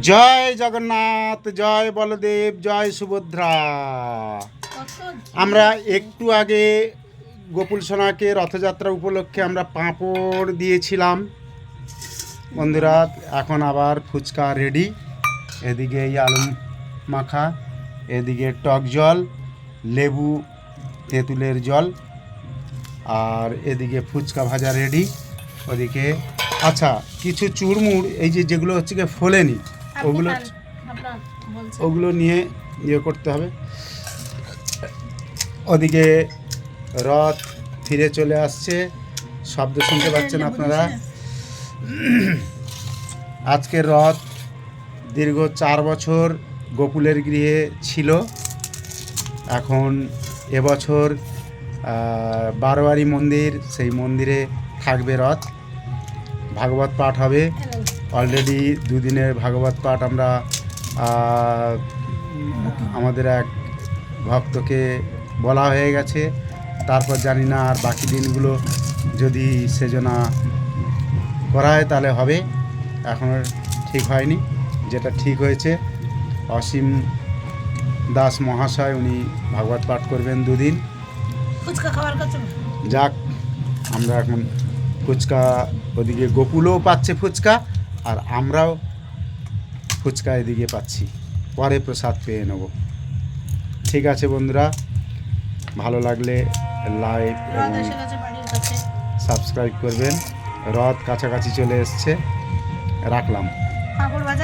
জয় জগন্নাথ, জয় বলদেব, জয় সুভদ্রা। আমরা একটু আগে গোকুল সোনাকে রথযাত্রা উপলক্ষে আমরা পাঁপড় দিয়েছিলাম। বন্ধুরা, এখন আবার ফুচকা রেডি এদিকে এই আলু মাখা, এদিকে টক জল, লেবু, তেঁতুলের জল, আর এদিকে ফুচকা ভাজা রেডি ওদিকে আচ্ছা কিছু চুরমুর, এই যে যেগুলো হচ্ছে গিয়ে ফোলেনি ওগুলো ওগুলো নিয়ে ইয়ে করতে হবে। ওদিকে রথ ফিরে চলে আসছে। শব্দ শুনতে পাচ্ছেন আপনারা? আজকের রথ দীর্ঘ চার বছর গোকুলের গৃহে ছিল। এখন এবছর বারোয়ারি মন্দির সেই মন্দিরে থাকবে রথ। ভাগবত পাঠ হবে। অলরেডি দুদিনের ভাগবত পাঠ আমরা আমাদের এক ভক্তকে বলা হয়ে গেছে। তারপর জানি না আর বাকি দিনগুলো যদি সেজনা করা হয় তাহলে হবে। এখনও ঠিক হয়নি যেটা ঠিক হয়েছে। অসীম দাস মহাশয় উনি ভাগবত পাঠ করবেন দুদিন। যাক আমরা এখন ফুচকা ওদিকে গোকুলও পাচ্ছে ফুচকা। আর আমরাও ফুচকা এদিকে পাচ্ছি। পরে প্রসাদ পেয়ে নেব। ঠিক আছে বন্ধুরা ভালো লাগলে লাইক এবং সাবস্ক্রাইব করবেন। রথ কাছাকাছি চলে এসছে। রাখলাম।